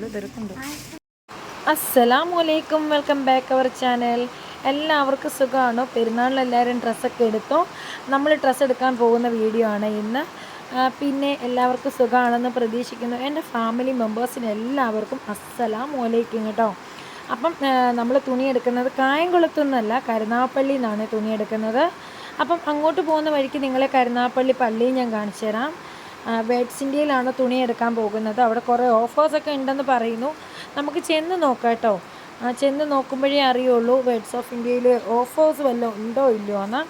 നല്ല തിരക്കുണ്ട്. അസ്സലാമു അലൈക്കും വെൽക്കം ബാക്ക് അവർ ചാനൽ. എല്ലാവർക്കും സുഖമാണോ പെരുന്നാളിൽ എല്ലാവരും ഡ്രസ്സൊക്കെ എടുത്തോ? നമ്മൾ ഡ്രസ്സ് എടുക്കാൻ പോകുന്ന വീഡിയോ ആണ് ഇന്ന്. പിന്നെ എല്ലാവർക്കും സുഖമാണെന്ന് പ്രതീക്ഷിക്കുന്നു. എന്റെ ഫാമിലി മെമ്പേഴ്സിന് എല്ലാവർക്കും അസ്സലാമു അലൈക്കും കേട്ടോ. അപ്പം നമ്മൾ തുണി എടുക്കുന്നത് കായംകുളത്തുനിന്നല്ല കരുനാപ്പള്ളി നിന്നാണ് തുണി എടുക്കുന്നത്. അപ്പം അങ്ങോട്ട് പോകുന്ന വഴിക്ക് നിങ്ങളെ കരുനാപ്പള്ളി പള്ളിയും ഞാൻ കാണിച്ചു തരാം. വെഡ്സ് ഇന്ത്യയിലാണ് തുണി എടുക്കാൻ പോകുന്നത്? അവിടെ കുറേ ഓഫേഴ്സൊക്കെ ഉണ്ടെന്ന് പറയുന്നു. നമുക്ക് ചെന്ന് നോക്കാം കേട്ടോ. ചെന്ന് നോക്കുമ്പോഴേ അറിയുള്ളൂ വെഡ്സ് ഓഫ് ഇന്ത്യയിൽ ഓഫേഴ്സ് വല്ലതും ഉണ്ടോ ഇല്ലയോ എന്ന്.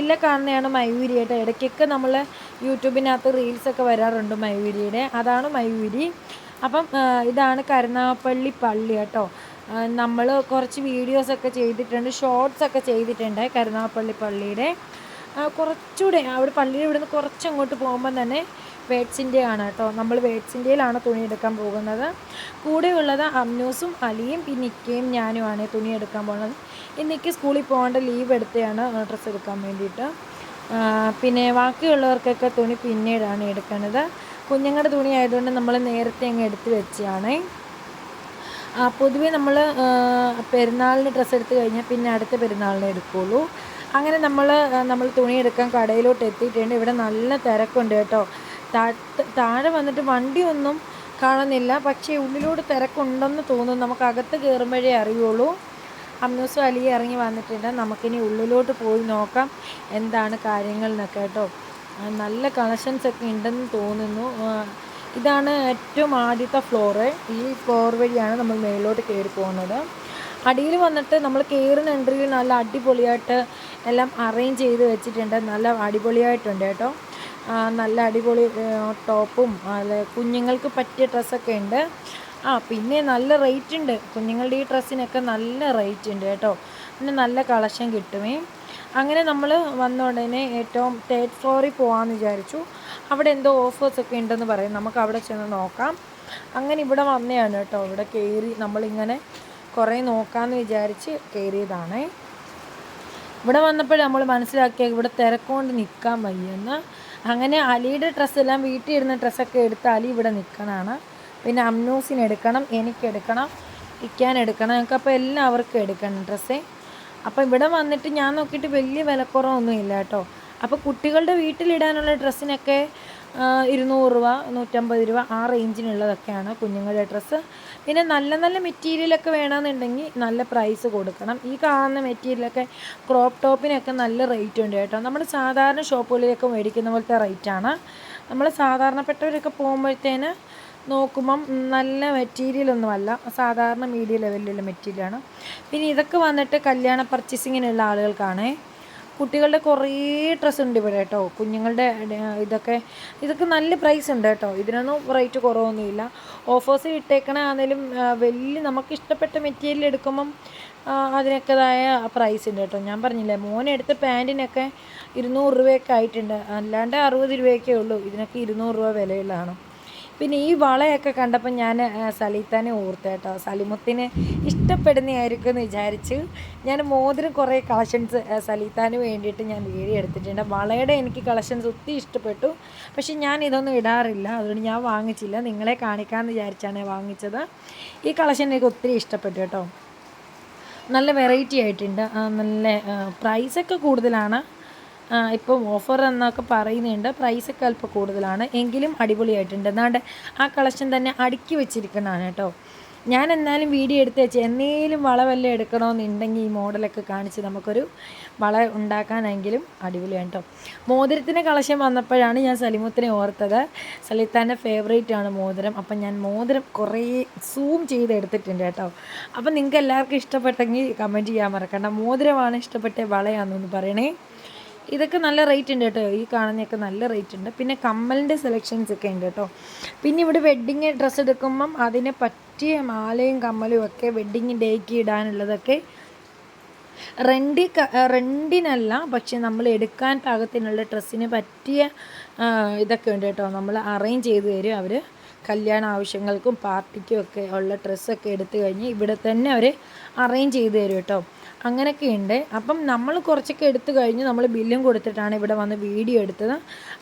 ഇല്ല കാണുന്നതാണ് മയൂരി കേട്ടോ ഇടയ്ക്കൊക്കെ നമ്മൾ യൂട്യൂബിനകത്ത് റീൽസൊക്കെ വരാറുണ്ട് മയൂരിയുടെ. അതാണ് മയൂരി. അപ്പം ഇതാണ് കരുനാഗപ്പള്ളി പള്ളി കേട്ടോ. നമ്മൾ കുറച്ച് വീഡിയോസൊക്കെ ചെയ്തിട്ടുണ്ട് ഷോർട്സൊക്കെ ചെയ്തിട്ടുണ്ട് കരുനാഗപ്പള്ളി പള്ളിയുടെ. കുറച്ചുകൂടെ അവിടെ പള്ളിയുടെ ഇവിടുന്ന് കുറച്ചങ്ങോട്ട് പോകുമ്പം തന്നെ വേഡ്സിന്റെ ആണ് കേട്ടോ. നമ്മൾ വേഡ്സിന്റെയിലാണ് തുണി എടുക്കാൻ പോകുന്നത്. കൂടെയുള്ളത് അമ്നൂസും അലിയും പിന്നെ ഇക്കയും ഞാനുമാണ് തുണി എടുക്കാൻ പോകുന്നത് ഇന്നിക്ക് സ്കൂളിൽ പോകേണ്ട ലീവ് എടുത്തെയാണ് ഡ്രസ്സ് എടുക്കാൻ വേണ്ടിയിട്ട്. പിന്നെ ബാക്കിയുള്ളവർക്കൊക്കെ തുണി പിന്നീടാണ് എടുക്കുന്നത്. കുഞ്ഞുങ്ങളുടെ തുണി ആയതുകൊണ്ട് നമ്മൾ നേരത്തെ അങ്ങ് എടുത്ത് വെച്ചാണേ പൊതുവേ നമ്മൾ പെരുന്നാളിന് ഡ്രസ്സ് എടുത്ത് കഴിഞ്ഞാൽ പിന്നെ അടുത്ത പെരുന്നാളിനെ എടുക്കുകയുള്ളൂ അങ്ങനെ നമ്മൾ നമ്മൾ തുണിയെടുക്കാൻ കടയിലോട്ട് എത്തിയിട്ടുണ്ട്. ഇവിടെ നല്ല തിരക്കുണ്ട് കേട്ടോ. താഴെ വന്നിട്ട് വണ്ടിയൊന്നും കാണുന്നില്ല. പക്ഷേ ഉള്ളിലോട്ട് തിരക്കുണ്ടെന്ന് തോന്നുന്നു. നമുക്ക് അകത്ത് കയറുമ്പോഴേ അറിയുള്ളൂ. അമ്നൂസും അലിയെ ഇറങ്ങി വന്നിട്ടുണ്ട്. നമുക്കിനി ഉള്ളിലോട്ട് പോയി നോക്കാം എന്താണ് കാര്യങ്ങൾ എന്നൊക്കെ കേട്ടോ നല്ല കണക്ഷൻസ് ഒക്കെ ഉണ്ടെന്ന് തോന്നുന്നു. ഇതാണ് ഏറ്റവും ആദ്യത്തെ ഫ്ലോറ് ഈ ഫ്ലോർ വഴിയാണ് നമ്മൾ മേളിലോട്ട് കയറി പോകുന്നത്. അടിയിൽ വന്നിട്ട് നമ്മൾ കയറുന്ന എൻട്രിയിൽ നല്ല അടിപൊളിയായിട്ട് എല്ലാം അറേഞ്ച് ചെയ്ത് വെച്ചിട്ടുണ്ട്. നല്ല അടിപൊളിയായിട്ടുണ്ട് കേട്ടോ. നല്ല അടിപൊളി ടോപ്പും അല്ല കുഞ്ഞുങ്ങൾക്ക് പറ്റിയ ഡ്രസ്സൊക്കെ ഉണ്ട്. ആ പിന്നെ നല്ല റേറ്റ് ഉണ്ട്. കുഞ്ഞുങ്ങളുടെ ഈ ഡ്രസ്സിനൊക്കെ നല്ല റേറ്റ് ഉണ്ട് കേട്ടോ. പിന്നെ നല്ല കളക്ഷൻ കിട്ടുമേ. അങ്ങനെ നമ്മൾ വന്ന ഉടനെ ഏറ്റവും തേർഡ് ഫ്ലോറിൽ പോകാമെന്ന് വിചാരിച്ചു. അവിടെ എന്തോ ഓഫേഴ്സൊക്കെ ഉണ്ടെന്ന് പറയും. നമുക്ക് അവിടെ ചെന്ന് നോക്കാം. അങ്ങനെ ഇവിടെ വന്നതാണ് കേട്ടോ. ഇവിടെ കയറി നമ്മളിങ്ങനെ കുറേ നോക്കാമെന്ന് വിചാരിച്ച് കയറിയതാണേ ഇവിടെ വന്നപ്പോൾ നമ്മൾ മനസ്സിലാക്കിയ ഇവിടെ തിരക്കൊണ്ട് നിൽക്കാൻ വയ്യെന്ന് അങ്ങനെ അലിയുടെ ഡ്രസ്സെല്ലാം വീട്ടിൽ ഇരുന്ന ഡ്രസ്സൊക്കെ എടുത്ത് അലി ഇവിടെ നിൽക്കണതാണ് പിന്നെ അമ്നൂസിന് എടുക്കണം എനിക്കെടുക്കണം ഇക്കാൻ എടുക്കണം ഞങ്ങൾക്ക് അപ്പോൾ എല്ലാവർക്കും എടുക്കണം ഡ്രസ്സേ അപ്പോൾ ഇവിടെ വന്നിട്ട് ഞാൻ നോക്കിയിട്ട് വലിയ വിലക്കുറവൊന്നും ഇല്ല കേട്ടോ. അപ്പോൾ കുട്ടികളുടെ വീട്ടിലിടാനുള്ള ഡ്രസ്സിനൊക്കെ ഇരുന്നൂറ് രൂപ നൂറ്റമ്പത് രൂപ ആ റേഞ്ചിനുള്ളതൊക്കെയാണ് കുഞ്ഞുങ്ങളുടെ ഡ്രസ്സ്. പിന്നെ നല്ല നല്ല മെറ്റീരിയലൊക്കെ വേണമെന്നുണ്ടെങ്കിൽ നല്ല പ്രൈസ് കൊടുക്കണം. ഈ കാണുന്ന മെറ്റീരിയലൊക്കെ ക്രോപ്പ് ടോപ്പിനൊക്കെ നല്ല റേറ്റ് ഉണ്ട് കേട്ടോ. നമ്മൾ സാധാരണ ഷോപ്പുകളിലൊക്കെ മേടിക്കുന്ന പോലത്തെ റേറ്റാണ്. നമ്മൾ സാധാരണപ്പെട്ടവരൊക്കെ പോകുമ്പോഴത്തേന് നോക്കുമ്പം നല്ല മെറ്റീരിയലൊന്നുമല്ല. സാധാരണ മീഡിയം ലെവലിലുള്ള മെറ്റീരിയലാണ്. പിന്നെ ഇതൊക്കെ വന്നിട്ട് കല്യാണ പർച്ചേസിങ്ങിനുള്ള ആളുകൾക്കാണേ. കുട്ടികളുടെ കുറേ ഡ്രസ്സ് ഉണ്ട് ഇവിടെ കേട്ടോ. കുഞ്ഞുങ്ങളുടെ ഇതൊക്കെ. ഇതൊക്കെ നല്ല പ്രൈസ് ഉണ്ട് കേട്ടോ. ഇതിനൊന്നും റേറ്റ് കുറവൊന്നുമില്ല. ഓഫേഴ്സ് ഇട്ടേക്കണ വലിയ നമുക്ക് ഇഷ്ടപ്പെട്ട മെറ്റീരിയൽ എടുക്കുമ്പം അതിനൊക്കെതായ പ്രൈസ് ഉണ്ട് കേട്ടോ. ഞാൻ പറഞ്ഞില്ലേ മോനെടുത്ത പാന്റിനൊക്കെ ഇരുന്നൂറ് രൂപയൊക്കെ ആയിട്ടുണ്ട്. അല്ലാണ്ട് അറുപത് രൂപയൊക്കെ ഉള്ളൂ. ഇതിനൊക്കെ ഇരുന്നൂറ് രൂപ വിലയുള്ളതാണ്. പിന്നെ ഈ വളയൊക്കെ കണ്ടപ്പോൾ ഞാൻ സലീത്താനെ ഓർത്ത് കേട്ടോ. സലിമുത്തിന് ഇഷ്ടപ്പെടുന്നതായിരിക്കും എന്ന് വിചാരിച്ച് ഞാൻ മോതിരം കുറേ കളക്ഷൻസ് സലീത്താന് വേണ്ടിയിട്ട് ഞാൻ വീഡിയോ എടുത്തിട്ടുണ്ട്. വളയുടെ എനിക്ക് കളക്ഷൻസ് ഒത്തിരി ഇഷ്ടപ്പെട്ടു. പക്ഷേ ഞാൻ ഇതൊന്നും ഇടാറില്ല. അതുകൊണ്ട് ഞാൻ വാങ്ങിച്ചില്ല. നിങ്ങളെ കാണിക്കാമെന്ന് വിചാരിച്ചാണ് വാങ്ങിച്ചത്. ഈ കളക്ഷൻ എനിക്ക് ഒത്തിരി ഇഷ്ടപ്പെട്ടു കേട്ടോ. നല്ല വെറൈറ്റി ആയിട്ടുണ്ട്. നല്ല പ്രൈസൊക്കെ കൂടുതലാണ്. ഇപ്പം ഓഫർ എന്നൊക്കെ പറയുന്നുണ്ട്. പ്രൈസൊക്കെ അല്പം കൂടുതലാണ്. എങ്കിലും അടിപൊളിയായിട്ടുണ്ട്. എന്നാണ്ട് ആ കളക്ഷൻ തന്നെ അടുക്കി വെച്ചിരിക്കുന്നതാണ് കേട്ടോ. ഞാൻ എന്നാലും വീഡിയോ എടുത്ത് വെച്ച് എന്നേലും വളവല്ല എടുക്കണമെന്നുണ്ടെങ്കിൽ ഈ മോഡലൊക്കെ കാണിച്ച് നമുക്കൊരു വള ഉണ്ടാക്കാനെങ്കിലും അടിപൊളിയാണ് കേട്ടോ. മോതിരത്തിന്റെ കളക്ഷൻ വന്നപ്പോഴാണ് ഞാൻ സലിമുത്തിനെ ഓർത്തത്. സലിത്താന്റെ ഫേവറേറ്റ് ആണ് മോതിരം. അപ്പം ഞാൻ മോതിരം കുറേ സൂം ചെയ്ത് എടുത്തിട്ടുണ്ട് കേട്ടോ. അപ്പം നിങ്ങൾക്ക് എല്ലാവർക്കും ഇഷ്ടപ്പെട്ടെങ്കിൽ കമന്റ് ചെയ്യാൻ മറക്കണ്ട. മോതിരമാണ് ഇഷ്ടപ്പെട്ട വളയാണെന്നൊന്ന് പറയണേ. ഇതൊക്കെ നല്ല റേറ്റ് ഉണ്ട് കേട്ടോ. ഈ കാണുന്നതൊക്കെ നല്ല റേറ്റ് ഉണ്ട്. പിന്നെ കമ്മലിന്റെ സെലക്ഷൻസ് ഒക്കെ ഉണ്ട് കേട്ടോ. പിന്നെ ഇവിടെ വെഡ്ഡിങ് ഡ്രസ്സ് എടുക്കുമ്പം അതിനെ പറ്റിയ മാലയും കമ്മലും ഒക്കെ വെഡ്ഡിങ് ഡേക്ക് ഇടാനുള്ളതൊക്കെ റെൻഡി റെൻഡിനല്ല പക്ഷെ നമ്മൾ എടുക്കാൻ പാകത്തിനുള്ള ഡ്രസ്സിന് പറ്റിയ ഇതൊക്കെ ഉണ്ട് കേട്ടോ. നമ്മൾ അറേഞ്ച് ചെയ്ത് തരും അവർ കല്യാണ ആവശ്യങ്ങൾക്കും പാർട്ടിക്കും ഒക്കെ ഉള്ള ഡ്രസ്സൊക്കെ എടുത്തു കഴിഞ്ഞ് ഇവിടെ തന്നെ അവർ അറേഞ്ച് ചെയ്ത് തരും കേട്ടോ. അങ്ങനെയൊക്കെയുണ്ട് അപ്പം നമ്മൾ കുറച്ചൊക്കെ എടുത്തു കഴിഞ്ഞ് നമ്മൾ ബില്ലും കൊടുത്തിട്ടാണ് ഇവിടെ വന്ന് വീഡിയോ എടുത്തത്.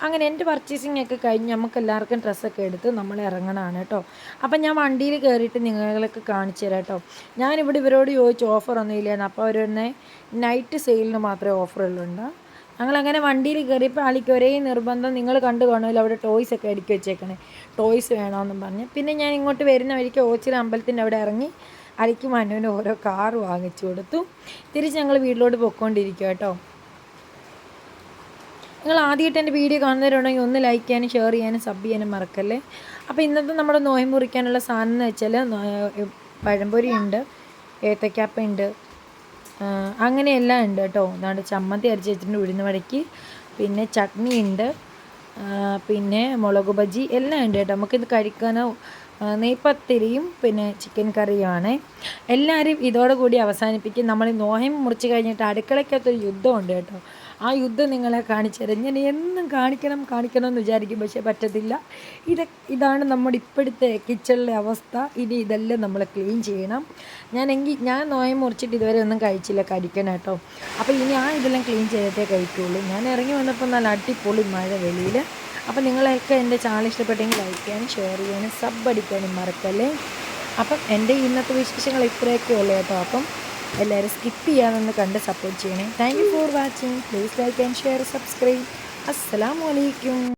അങ്ങനെ എന്റെ പർച്ചേസിംഗ് ഒക്കെ കഴിഞ്ഞ് നമുക്ക് എല്ലാവർക്കും ഡ്രസ്സൊക്കെ എടുത്ത് നമ്മൾ ഇറങ്ങണമാണ് കേട്ടോ. അപ്പം ഞാൻ വണ്ടിയിൽ കയറിയിട്ട് നിങ്ങളൊക്കെ കാണിച്ചു തരാം കേട്ടോ. ഞാനിവിടെ ഇവരോട് ഓഫർ ഓഫറൊന്നും ഇല്ലായിരുന്നു അപ്പോൾ അവർ തന്നെ നൈറ്റ് സെയിലിന് മാത്രമേ ഓഫറുള്ളുണ്ട് ഞങ്ങളങ്ങനെ വണ്ടിയിൽ കയറിയപ്പോൾ ആളിക്ക് ഒരേ നിർബന്ധം നിങ്ങൾ കണ്ടു കാണുമല്ലോ അവിടെ ടോയ്സ് ഒക്കെ അടുക്കി വെച്ചേക്കണേ. ടോയ്സ് വേണമെന്നും പറഞ്ഞ്. പിന്നെ ഞാൻ ഇങ്ങോട്ട് വരുന്ന വഴിക്ക് ഓച്ചിറ അമ്പലത്തിന്റെ അവിടെ ഇറങ്ങി അലിക്ക് മനുവിന് ഓരോ കാർ വാങ്ങിച്ചു കൊടുത്തു. തിരിച്ച് ഞങ്ങൾ വീട്ടിലോട്ട് പൊയ്ക്കൊണ്ടിരിക്കുക കേട്ടോ. നിങ്ങൾ ആദ്യമായിട്ട് എന്റെ വീഡിയോ കാണുന്നവരുണ്ടെങ്കിൽ ഒന്ന് ലൈക്ക് ചെയ്യാനും ഷെയർ ചെയ്യാനും സബ് ചെയ്യാനും മറക്കല്ലേ? അപ്പോൾ ഇന്നത്തെ നമ്മുടെ നോയമ്പ് മുറിക്കാനുള്ള സാധനം എന്ന് വെച്ചാൽ പഴംപൊരി ഉണ്ട് ഏത്തക്കാപ്പ ഉണ്ട് അങ്ങനെയെല്ലാം ഉണ്ട് കേട്ടോ. അതാണ്ട് ചമ്മന്തി അരച്ച് വെച്ചിട്ടുണ്ട് ഉഴുന്ന് വടയ്ക്ക് പിന്നെ ചട്നി ഉണ്ട് പിന്നെ മുളക് ബജി എല്ലാം ഉണ്ട് കേട്ടോ. നമുക്കിത് കഴിക്കാനോ നെയ്പത്തിരിയും പിന്നെ ചിക്കൻ കറിയുമാണ് എല്ലാവരും ഇതോടുകൂടി അവസാനിപ്പിക്കും. നമ്മൾ നോഹം മുറിച്ച് കഴിഞ്ഞിട്ട് അടുക്കളയ്ക്കകത്തൊരു യുദ്ധമുണ്ട് കേട്ടോ. ആ യുദ്ധം നിങ്ങളെ കാണിച്ചു തരാം ഞാൻ എന്നും കാണിക്കണം കാണിക്കണം എന്ന് വിചാരിക്കും പക്ഷേ പറ്റത്തില്ല. ഇത് ഇതാണ് നമ്മുടെ ഇപ്പോഴത്തെ കിച്ചണിലെ അവസ്ഥ. ഇനി ഇതെല്ലാം നമ്മൾ ക്ലീൻ ചെയ്യണം. ഞാൻ എങ്കിൽ ഞാൻ നോയം മുറിച്ചിട്ട് ഇതുവരെ ഒന്നും കഴിച്ചില്ല കഴിക്കണം കേട്ടോ. അപ്പോൾ ഇനി ആ ഇതെല്ലാം ക്ലീൻ ചെയ്തിട്ടേ കഴിക്കുള്ളൂ. ഞാൻ ഇറങ്ങി വന്നപ്പോൾ നല്ല അടിപൊളി മഴ വെളിയിൽ അപ്പോൾ നിങ്ങളെയൊക്കെ എന്റെ ചാനൽ ഇഷ്ടപ്പെട്ടെങ്കിൽ ലൈക്ക് ചെയ്യാനും ഷെയർ ചെയ്യാനും സബ് അടിക്കാനും മറക്കല്ലേ? അപ്പം എന്റെ ഇന്നത്തെ വിശേഷങ്ങൾ ഇത്രയൊക്കെ ഉള്ളൂ കേട്ടോ. അപ്പം എല്ലാവരും സ്കിപ്പ് ചെയ്യാമെന്ന് കണ്ട് സപ്പോർട്ട് ചെയ്യണേ. Thank you for watching please like and share subscribe അസ്സലാമു അലൈക്കും